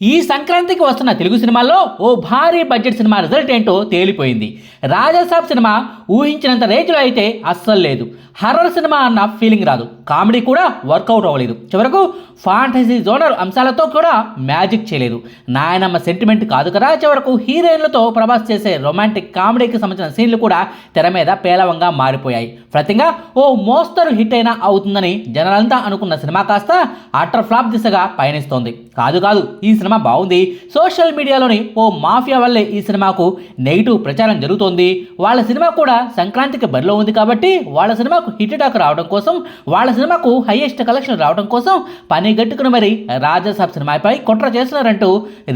ఈ సంక్రాంతికి వస్తున్న తెలుగు సినిమాల్లో ఓ భారీ బడ్జెట్ సినిమా రిజల్ట్ ఏంటో తేలిపోయింది. రాజాసాబ్ సినిమా ఊహించినంత రేంజ్లో అయితే అస్సలు లేదు. హర్రర్ సినిమా అన్న ఫీలింగ్ రాదు. కామెడీ కూడా వర్కౌట్ అవ్వలేదు. చివరకు ఫాంటసీ జోనర్ అంశాలతో కూడా మ్యాజిక్ చేయలేదు. నాయనమ్మ సెంటిమెంట్ కాదు కదా? చివరకు హీరోయిన్లతో ప్రభాస్ చేసే రొమాంటిక్ కామెడీకి సంబంధించిన సీన్లు కూడా తెర మీద పేలవంగా మారిపోయాయి. ఫలితంగా ఓ మోస్తరు హిట్ అయినా అవుతుందని జనాలంతా అనుకున్న సినిమా కాస్త అటర్ ఫ్లాప్ దిశగా పయనిస్తోంది. కాదు కాదు ఈ సినిమా బాగుంది. సోషల్ మీడియాలోని ఓ మాఫియా వల్లే ఈ సినిమాకు నెగిటివ్ ప్రచారం జరుగుతోంది. వాళ్ళ సినిమా కూడా సంక్రాంతికి బరిలో ఉంది కాబట్టి వాళ్ళ సినిమా సినిమాకు హిట్ టాక్ రావడం కోసం వాళ్ళ సినిమాకు హైయెస్ట్ కలెక్షన్ రావడం కోసం పని గట్టుకుని మరి రాజాసాబ్ సినిమాపై కుట్ర చేస్తున్నారంటూ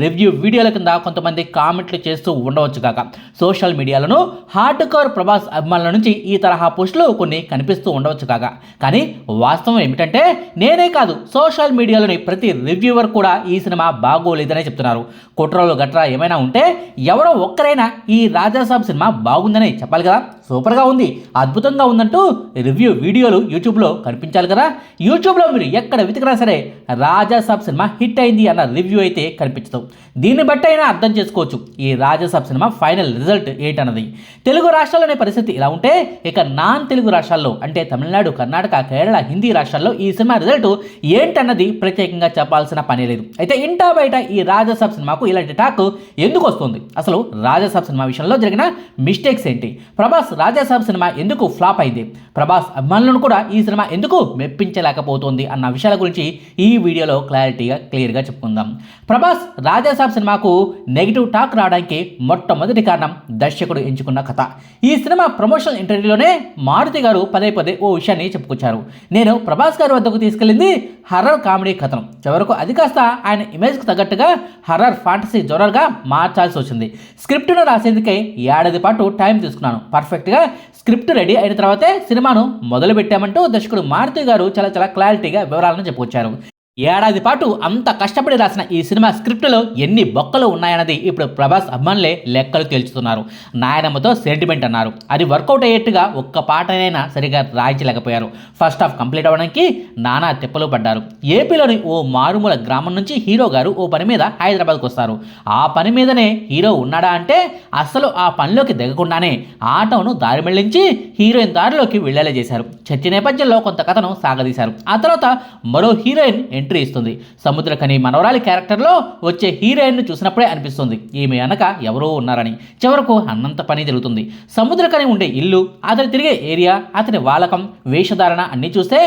రివ్యూ వీడియోల కింద కొంతమంది కామెంట్లు చేస్తూ ఉండవచ్చు కాక. సోషల్ మీడియాలను హార్డ్ కోర్ ప్రభాస్ అభిమానుల నుంచి ఈ తరహా పోస్టులు కొన్ని కనిపిస్తూ ఉండవచ్చు కాక. కానీ వాస్తవం ఏమిటంటే నేనే కాదు సోషల్ మీడియాలోని ప్రతి రివ్యూవర్ కూడా ఈ సినిమా బాగోలేదనే చెప్తున్నారు. కుట్రలు గట్రా ఏమైనా ఉంటే ఎవరో ఒక్కరైనా ఈ రాజాసాబ్ సినిమా బాగుందని చెప్పాలి కదా. సూపర్గా ఉంది అద్భుతంగా ఉందంటూ రివ్యూ వీడియోలు యూట్యూబ్లో కనిపించాలి కదా? యూట్యూబ్లో మీరు ఎక్కడ వెతికినా సరే రాజాసాబ్ సినిమా హిట్ అయింది అన్న రివ్యూ అయితే కనిపించదు. దీన్ని బట్టి అయినా అర్థం చేసుకోవచ్చు. ఈ రాజాసాబ్ సినిమా ఫైనల్ రిజల్ట్ ఏంటన్నది. తెలుగు రాష్ట్రాలనే పరిస్థితి ఇలా ఉంటే ఇక నాన్ తెలుగు రాష్ట్రాల్లో అంటే తమిళనాడు కర్ణాటక కేరళ హిందీ రాష్ట్రాల్లో ఈ సినిమా రిజల్ట్ ఏంటన్నది ప్రత్యేకంగా చెప్పాల్సిన పని లేదు. అయితే ఇంటా బయట ఈ రాజాసాబ్ సినిమాకు ఇలాంటి టాక్ ఎందుకు వస్తుంది? అసలు రాజాసాబ్ సినిమా విషయంలో జరిగిన మిస్టేక్స్ ఏంటి? ప్రభాస్ రాజాసాబ్ సినిమా ఎందుకు ఫ్లాప్ అయింది? ప్రభాస్ ప్రభాస్ అభిమానులను కూడా ఈ సినిమా ఎందుకు మెప్పించలేకపోతుంది అన్న విషయాల గురించి ఈ వీడియోలో క్లారిటీగా క్లియర్గా చెప్పుకుందాం. ప్రభాస్ రాజాసాబ్ సినిమాకు నెగిటివ్ టాక్ రావడానికి మొట్టమొదటి కారణం దర్శకుడు ఎంచుకున్న కథ. ఈ సినిమా ప్రమోషనల్ ఇంటర్వ్యూలోనే మారుతి గారు పదే పదే ఓ విషయాన్ని చెప్పుకొచ్చారు. నేను ప్రభాస్ గారి వద్దకు తీసుకెళ్ళింది హర్రర్ కామెడీ కథనం. చివరకు అది కాస్త ఆయన ఇమేజ్కి తగ్గట్టుగా హర్రర్ ఫాంటసీ జోరర్గా మార్చాల్సి వచ్చింది. స్క్రిప్ట్ను రాసేందుకే ఏడాది పాటు టైం తీసుకున్నాను. పర్ఫెక్ట్గా స్క్రిప్ట్ రెడీ అయిన తర్వాతే సినిమాను మొదలుపెట్టామంటూ దర్శకుడు మారుతి గారు చాలా చాలా క్లారిటీగా వివరాలను చెప్పుకొచ్చారు ఏడాది పాటు అంత కష్టపడి రాసిన ఈ సినిమా స్క్రిప్ట్లో ఎన్ని బొక్కలు ఉన్నాయన్నది ఇప్పుడు ప్రభాస్ అభిమానులే లెక్కలు తేల్చుతున్నారు. నాయనమ్మతో సెంటిమెంట్ అన్నారు. అది వర్కౌట్ అయ్యేట్టుగా ఒక్క పాటనైనా సరిగా రాయించలేకపోయారు. ఫస్ట్ హాఫ్ కంప్లీట్ అవ్వడానికి నానా తిప్పలు పడ్డారు. ఏపీలోని ఓ మారుమూల గ్రామం నుంచి హీరో గారు ఓ పని మీద హైదరాబాద్కు వస్తారు. ఆ పని మీదనే హీరో ఉన్నాడా అంటే అసలు ఆ పనిలోకి దిగకుండానే ఆటోను దారి మళ్ళించి హీరోయిన్ దారిలోకి వెళ్ళేలా చేశారు. చర్చ నేపథ్యంలో కొంత కథను సాగదీశారు. ఆ తర్వాత మరో హీరోయిన్ ఎంట్రీ ఇస్తుంది. సముద్రకని మనవరాలి క్యారెక్టర్లో వచ్చే హీరోయిన్ను చూసినప్పుడే అనిపిస్తుంది. ఈమె వెనక ఎవరో ఉన్నారని. చివరకు అన్నంత పని జరుగుతుంది. సముద్రకని ఉండే ఇల్లు అతని తిరిగే ఏరియా అతని వాలకం వేషధారణ అన్నీ చూస్తే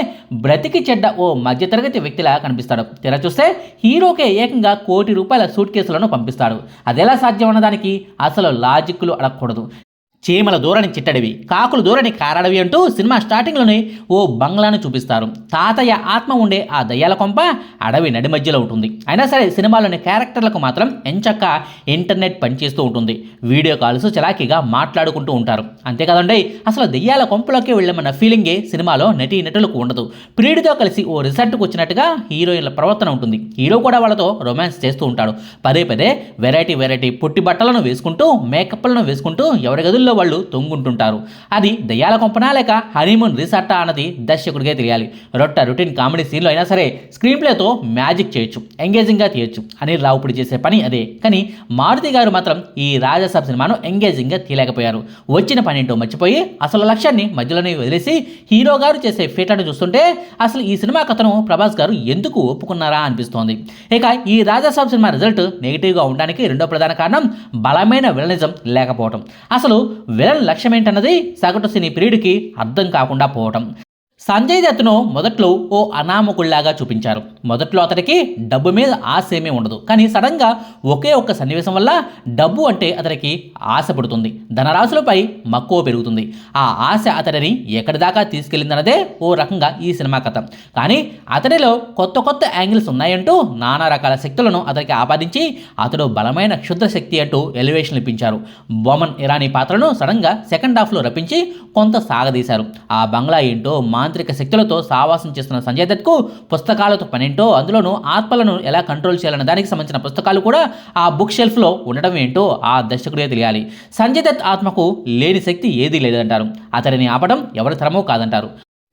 బ్రతికి చెడ్డ ఓ మధ్యతరగతి వ్యక్తిలా కనిపిస్తాడు. తెర చూస్తే హీరోకే ఏకంగా కోటి రూపాయల సూట్ కేసులను పంపిస్తాడు. అదెలా సాధ్యం అన్నదానికి అసలు లాజిక్లు అడగకూడదు. చీమల దూరని చిట్టడివి కాకులు దూరని కారడవి అంటూ సినిమా స్టార్టింగ్లోనే ఓ బంగ్లాను చూపిస్తారు. తాతయ్య ఆత్మ ఉండే ఆ దయ్యాల కొంప అడవి నడి మధ్యలో ఉంటుంది. అయినా సరే సినిమాలోని క్యారెక్టర్లకు మాత్రం ఎంచక్క ఇంటర్నెట్ పనిచేస్తూ ఉంటుంది. వీడియో కాల్స్ చలాకీగా మాట్లాడుకుంటూ ఉంటారు. అంతే కదండి అసలు దెయ్యాల కొంపలోకి వెళ్ళమన్న ఫీలింగే సినిమాలో నటీ నటులకు ఉండదు. ప్రియుడితో కలిసి ఓ రిసార్ట్కు వచ్చినట్టుగా హీరోయిన్ల ప్రవర్తన ఉంటుంది. హీరో కూడా వాళ్ళతో రొమాన్స్ చేస్తూ ఉంటాడు. పదే పదే వెరైటీ వెరైటీ పుట్టి బట్టలను వేసుకుంటూ మేకప్లను వేసుకుంటూ ఎవరి గదుల్లో వాళ్ళు తొంగుంటుంటారు. అది దయ్యాల కొంపనా లేక హనీమూన్ రిసార్టా అన్నది దర్శకుడికే తెలియాలి. రొట్ట రొటీన్ కామెడీ సీన్లో అయినా సరే స్క్రీన్ ప్లేతో మ్యాజిక్ చేయొచ్చు ఎంగేజింగ్గా తీయొచ్చు. అనిల్ రావుపుడి చేసే పని అదే. కానీ మారుతి గారు మాత్రం ఈ రాజసాబ్ సినిమాను ఎంగేజింగ్గా తీయలేకపోయారు. వచ్చిన పని మర్చిపోయి అసలు లక్ష్యాన్ని మధ్యలోనే వదిలేసి హీరో గారు చేసే ఫీటను చూస్తుంటే అసలు ఈ సినిమా కథను ప్రభాస్ గారు ఎందుకు ఒప్పుకున్నారా అనిపిస్తోంది. ఇక ఈ రాజాసాబ్ సినిమా రిజల్ట్ నెగిటివ్గా ఉండడానికి రెండో ప్రధాన కారణం బలమైన విలనిజం లేకపోవటం. అసలు విలన్ లక్ష్యం ఏంటన్నది సగటు సినీ ప్రియుడికి అర్థం కాకుండా పోవటం. సంజయ్ దత్తును మొదట్లో ఓ అనామకుళ్ళాగా చూపించారు. మొదట్లో అతనికి డబ్బు మీద ఆశ ఏమీ ఉండదు. కానీ సడన్గా ఒకే ఒక్క సన్నివేశం వల్ల డబ్బు అంటే అతనికి ఆశ పడుతుంది. ధనరాశులపై మక్కువ పెరుగుతుంది. ఆ ఆశ అతడిని ఎక్కడి దాకా తీసుకెళ్ళిందన్నదే ఓ రకంగా ఈ సినిమా కథ. కానీ అతడిలో కొత్త కొత్త యాంగిల్స్ ఉన్నాయంటూ నానా రకాల శక్తులను అతనికి ఆపాదించి అతడు బలమైన క్షుద్ర శక్తి అంటూ ఎలివేషన్ ఇప్పించారు. బొమన్ ఇరానీ పాత్రను సడన్గా సెకండ్ హాఫ్లో రప్పించి కొంత సాగదీశారు. ఆ బంగ్లా ఏంటో మాంత్రిక శక్తులతో సావాసం చేస్తున్న సంజయ్ దత్కు పుస్తకాలతో ఏంటో అందులోనూ ఆత్మలను ఎలా కంట్రోల్ చేయాలన్న దానికి సంబంధించిన పుస్తకాలు కూడా ఆ బుక్ షెల్ఫ్లో ఉండడం ఏంటో ఆ దర్శకుడే తెలియాలి. సంజయ్ దత్ ఆత్మకు లేని శక్తి ఏదీ లేదంటారు. అతడిని ఆపడం ఎవరి తరమో కాదంటారు.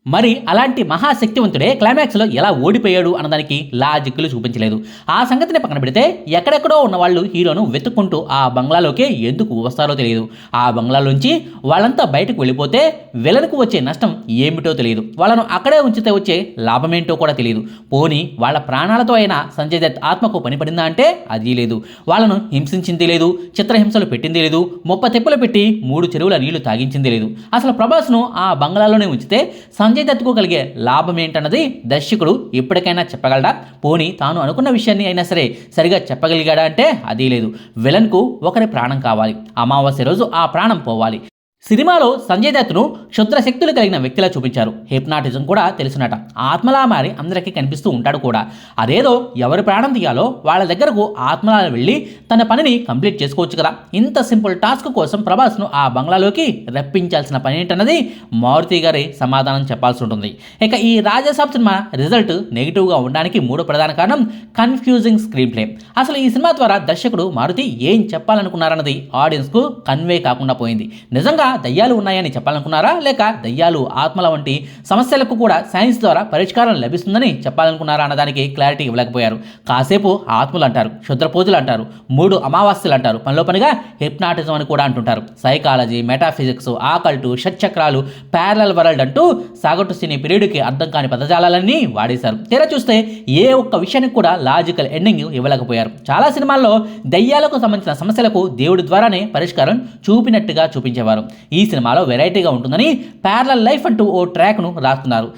మరి అలాంటి మహాశక్తివంతుడే క్లైమాక్స్లో ఎలా ఓడిపోయాడు అన్నదానికి లాజిక్లు చూపించలేదు. ఆ సంగతిని పక్కన పెడితే ఎక్కడెక్కడో ఉన్న వాళ్ళు హీరోను వెతుక్కుంటూ ఆ బంగ్లాలోకే ఎందుకు వస్తారో తెలియదు. ఆ బంగ్లాలోంచి వాళ్ళంతా బయటకు వెళ్ళిపోతే విలన్కు వచ్చే నష్టం ఏమిటో తెలియదు. వాళ్ళను అక్కడే ఉంచితే వచ్చే లాభమేంటో కూడా తెలియదు. పోని వాళ్ళ ప్రాణాలతో అయినా సంజయ్ దత్ ఆత్మకు పనిపడిందా అంటే అది లేదు. వాళ్ళను హింసించింది లేదు చిత్రహింసలు పెట్టింది లేదు ముప్ప తెప్పులు పెట్టి మూడు చెరువుల నీళ్ళు తాగించింది లేదు. అసలు ప్రభాస్ను ఆ బంగ్లాలోనే ఉంచితే సంజయ్ దత్తుకు కలిగే లాభం ఏంటన్నది దర్శకుడు ఇప్పటికైనా చెప్పగలడా? పోనీ తాను అనుకున్న విషయాన్ని అయినా సరే సరిగా చెప్పగలిగాడా అంటే అది లేదు. విలన్కు ఒకరి ప్రాణం కావాలి. అమావాస్య రోజు ఆ ప్రాణం పోవాలి. సినిమాలో సంజయ్ దత్తును క్షుద్ర శక్తులు కలిగిన వ్యక్తిలా చూపించారు. హిప్నాటిజం కూడా తెలుసునట. ఆత్మలా మారి అందరికీ కనిపిస్తూ ఉంటాడు కూడా. అదేదో ఎవరి ప్రాణం తీయాలో వాళ్ళ దగ్గరకు ఆత్మలా వెళ్ళి తన పనిని కంప్లీట్ చేసుకోవచ్చు కదా. ఇంత సింపుల్ టాస్క్ కోసం ప్రభాస్ను ఆ బంగ్లాలోకి రప్పించాల్సిన పని ఏంటన్నది మారుతి గారి సమాధానం చెప్పాల్సి ఉంటుంది. ఇక ఈ రాజాసాబ్ సినిమా రిజల్ట్ నెగిటివ్గా ఉండడానికి మూడో ప్రధాన కారణం కన్ఫ్యూజింగ్ స్క్రీన్ ప్లే. అసలు ఈ సినిమా ద్వారా దర్శకుడు మారుతి ఏం చెప్పాలనుకున్నారన్నది ఆడియన్స్కు కన్వే కాకుండా పోయింది. నిజంగా దయ్యాలు ఉన్నాయని చెప్పాలనుకున్నారా? లేక దయ్యాలు ఆత్మల వంటి సమస్యలకు కూడా సైన్స్ ద్వారా పరిష్కారం లభిస్తుందని చెప్పాలనుకున్నారా అన్నదానికి క్లారిటీ ఇవ్వలేకపోయారు. కాసేపు ఆత్మలు అంటారు క్షుద్రపూజలు అంటారు మూడు అమావాస్యలు అంటారు. పనిలో పనిగా హిప్నాటిజం అని కూడా అంటుంటారు. సైకాలజీ మెటాఫిజిక్స్ ఆకల్టు షట్చక్రాలు ప్యారలల్ వరల్డ్ అంటూ సాగటు సినీ పీరియడ్కి అర్థం కాని పదజాలాలన్నీ వాడేశారు. తీరా చూస్తే ఏ ఒక్క విషయానికి కూడా లాజికల్ ఎండింగ్ ఇవ్వలేకపోయారు. చాలా సినిమాల్లో దయ్యాలకు సంబంధించిన సమస్యలకు దేవుడి ద్వారానే పరిష్కారం చూపినట్టుగా చూపించేవారు. ఈ సినిమాలో వెరైటీగా ఉంటుందని ప్యారల లైఫ్ అంటూ ఓ ట్రాక్ను రాస్తున్నారు.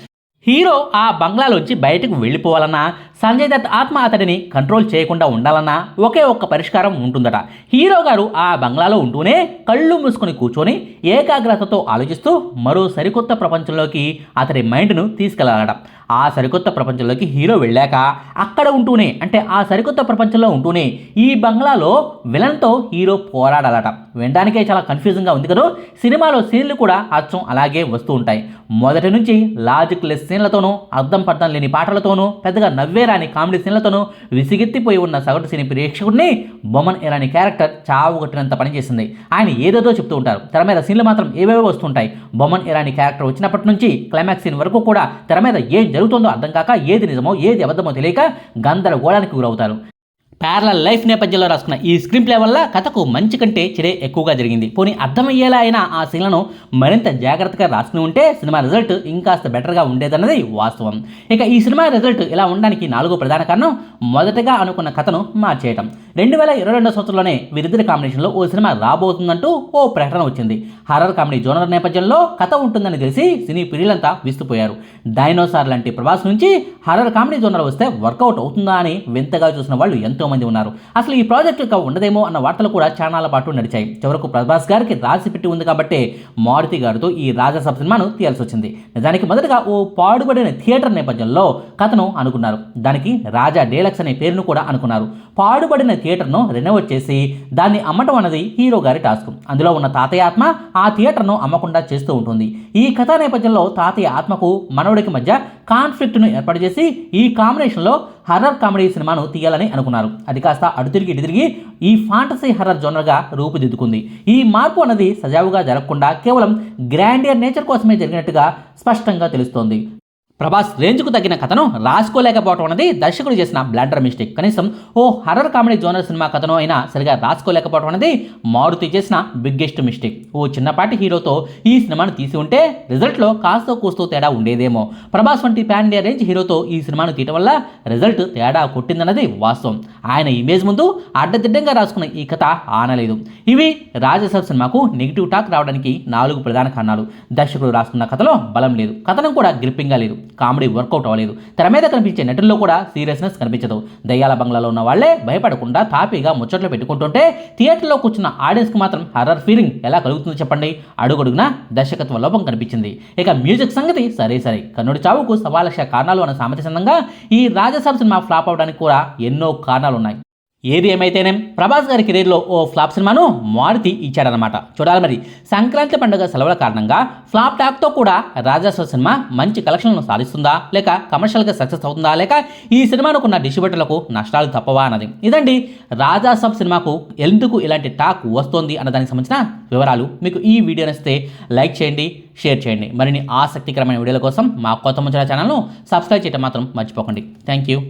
హీరో ఆ బంగ్లాలోంచి బయటకు వెళ్ళిపోవాలన్నా సంజయ్ దత్ ఆత్మ అతడిని కంట్రోల్ చేయకుండా ఉండాలన్నా ఒకే ఒక్క పరిష్కారం ఉంటుందట. హీరో గారు ఆ బంగ్లాలో ఉంటూనే కళ్ళు మూసుకొని కూర్చొని ఏకాగ్రతతో ఆలోచిస్తూ మరో సరికొత్త ప్రపంచంలోకి అతడి మైండ్ను తీసుకెళ్ళాలట. ఆ సరికొత్త ప్రపంచంలోకి హీరో వెళ్ళాక అక్కడ ఉంటూనే అంటే ఆ సరికొత్త ప్రపంచంలో ఉంటూనే ఈ బంగ్లాలో విలన్తో హీరో పోరాడాలట. వినడానికే చాలా కన్ఫ్యూజింగ్గా ఉంది కదా? సినిమాలో సీన్లు కూడా అచ్చం అలాగే వస్తూ ఉంటాయి. మొదటి నుంచి లాజిక్ లెస్ సీన్లతోనూ అర్థం పర్థం లేని పాటలతోనూ పెద్దగా నవ్వేరాని కామెడీ సీన్లతోనూ విసిగెత్తిపోయి ఉన్న సగటు సినీ ప్రేక్షకుడిని బొమ్మన్ ఇరాని క్యారెక్టర్ చావు కొట్టినంత పనిచేసింది ఆయన ఏదేదో చెప్తూ ఉంటారు. తెర మీద సీన్లు మాత్రం ఏవేవో వస్తుంటాయి బొమ్మన్ ఇరాని క్యారెక్టర్ వచ్చినప్పటి నుంచి క్లైమాక్స్ సీన్ వరకు కూడా తెర మీద ఏం జరుగుతుందో అర్థం కాక ఏది నిజమో ఏది అబద్ధమో తెలియక గందరగోళానికి గురవుతారు. ప్యారల లైఫ్ నేపథ్యంలో రాసుకున్న ఈ స్క్రీన్ ప్లే వల్ల కథకు మంచి కంటే చెడే ఎక్కువగా జరిగింది. పోనీ అర్థమయ్యేలా అయినా ఆ సీన్లను మరింత జాగ్రత్తగా రాసుకుని ఉంటే సినిమా రిజల్ట్ ఇంకాస్త బెటర్గా ఉండేదన్నది వాస్తవం. ఇక ఈ సినిమా రిజల్ట్ ఇలా ఉండడానికి నాలుగో ప్రధాన కారణం మొదటగా అనుకున్న కథను మార్చేయటం. రెండు వేల ఇరవై రెండో సంవత్సరంలోనే వీరిద్దరి కాంబినేషన్లో ఓ సినిమా రాబోతుందంటూ ఓ ప్రకటన వచ్చింది. హర్రర్ కామెడీ జోనర్ నేపథ్యంలో కథ ఉంటుందని తెలిసి సినీ ప్రియులంతా విస్తుపోయారు. డైనోసార్ లాంటి ప్రభాస్ నుంచి హర్రర్ కామెడీ జోనర్ వస్తే వర్కౌట్ అవుతుందా అని వింతగా చూసిన వాళ్ళు ఎంతో మంది ఉన్నారు. అసలు ఈ ప్రాజెక్ట్ ఇక ఉండదేమో అన్న వార్తలు కూడా చానాల పాటు నడిచాయి. చివరకు ప్రభాస్ గారికి రాసి పెట్టి ఉంది కాబట్టి మారుతి గారితో ఈ రాజసభ సినిమాను తీయాల్సి వచ్చింది. నిజానికి మొదటగా ఓ పాడుబడిన థియేటర్ నేపథ్యంలో కథను అనుకున్నారు. దానికి రాజా డేలక్స్ అనే పేరును కూడా అనుకున్నారు. పాడుబడిన థియేటర్ను రెనోవేట్ చేసి దాన్ని అమ్మటం అన్నది హీరో గారి టాస్క్. అందులో ఉన్న తాతయ్య ఆత్మ ఆ థియేటర్ను అమ్మకుండా చేస్తూ ఉంటుంది. ఈ కథా నేపథ్యంలో తాతయ్య ఆత్మకు మనవడికి మధ్య కాన్ఫ్లిక్ట్ను ఏర్పాటు చేసి ఈ కాంబినేషన్లో హర్రర్ కామెడీ సినిమాను తీయాలని అనుకున్నారు. అది కాస్త అటు తిరిగి ఇటు తిరిగి ఈ ఫాంటసీ హర్రర్ జోనర్గా రూపుదిద్దుకుంది. ఈ మార్పు అనేది సజావుగా జరగకుండా కేవలం గ్రాండియర్ నేచర్ కోసమే జరిగినట్టుగా స్పష్టంగా తెలుస్తోంది. ప్రభాస్ రేంజ్కు తగిన కథను రాసుకోలేకపోవడం అనేది దర్శకుడు చేసిన బ్లాండర్ మిస్టేక్. కనీసం ఓ హర్రర్ కామెడీ జోనర్ సినిమా కథను అయినా సరిగా రాసుకోలేకపోవడం అనేది మారుతి చేసిన బిగ్గెస్ట్ మిస్టేక్. ఓ చిన్నపాటి హీరోతో ఈ సినిమాను తీసి ఉంటే రిజల్ట్లో కాస్త కూస్తూ తేడా ఉండేదేమో. ప్రభాస్ వంటి ప్యాన్ ఇండియా రేంజ్ హీరోతో ఈ సినిమాను తీయటం వల్ల రిజల్ట్ తేడా కొట్టిందన్నది వాస్తవం. ఆయన ఇమేజ్ ముందు అడ్డదిడ్డంగా రాసుకున్న ఈ కథ ఆనలేదు. ఇవి రాజసాబ్ సినిమాకు నెగిటివ్ టాక్ రావడానికి నాలుగు ప్రధాన కారణాలు. దర్శకుడు రాసుకున్న కథలో బలం లేదు. కథనం కూడా గ్రిప్పింగ్గా లేదు. కామెడీ వర్కౌట్ అవ్వలేదు. తెర మీద కనిపించే నటుల్లో కూడా సీరియస్నెస్ కనిపించదు. దయ్యాల బంగ్లాలో ఉన్న వాళ్ళే భయపడకుండా తాపీగా ముచ్చట్లు పెట్టుకుంటుంటే థియేటర్లో కూర్చున్న ఆడియన్స్కి మాత్రం హర్రర్ ఫీలింగ్ ఎలా కలుగుతుందో చెప్పండి. అడుగడుగునా దర్శకత్వ లోపం కనిపించింది. ఇక మ్యూజిక్ సంగతి సరే సరే. కన్నుడి చావుకు సవాలక్ష కారణాలు అన్న సామెత సందంగా ఈ రాజసభ సినిమా ఫ్లాప్ అవడానికి కూడా ఎన్నో కారణాలు ఉన్నాయి ఏది ఏమైతేనేం ప్రభాస్ గారి కెరీర్లో ఓ ఫ్లాప్ సినిమాను మారుతి ఇచ్చాడనమాట చూడాలి మరి. సంక్రాంతి పండుగ సెలవుల కారణంగా ఫ్లాప్ టాక్తో కూడా రాజాసాబ్ సినిమా మంచి కలెక్షన్లను సాధిస్తుందా? లేక కమర్షియల్గా సక్సెస్ అవుతుందా? లేక ఈ సినిమాను ఉన్న డిస్ట్రిబ్యూటర్లకు నష్టాలు తప్పవా అన్నది. ఇదండి రాజాసాబ్ సినిమాకు ఎందుకు ఇలాంటి టాక్ వస్తోంది అన్న దానికి సంబంధించిన వివరాలు. మీకు ఈ వీడియో నచ్చితే లైక్ చేయండి షేర్ చేయండి. మరిన్ని ఆసక్తికరమైన వీడియోల కోసం మా కొత్త ముచ్చట ఛానల్ను సబ్స్క్రైబ్ చేయడం మాత్రం మర్చిపోకండి. Thank you.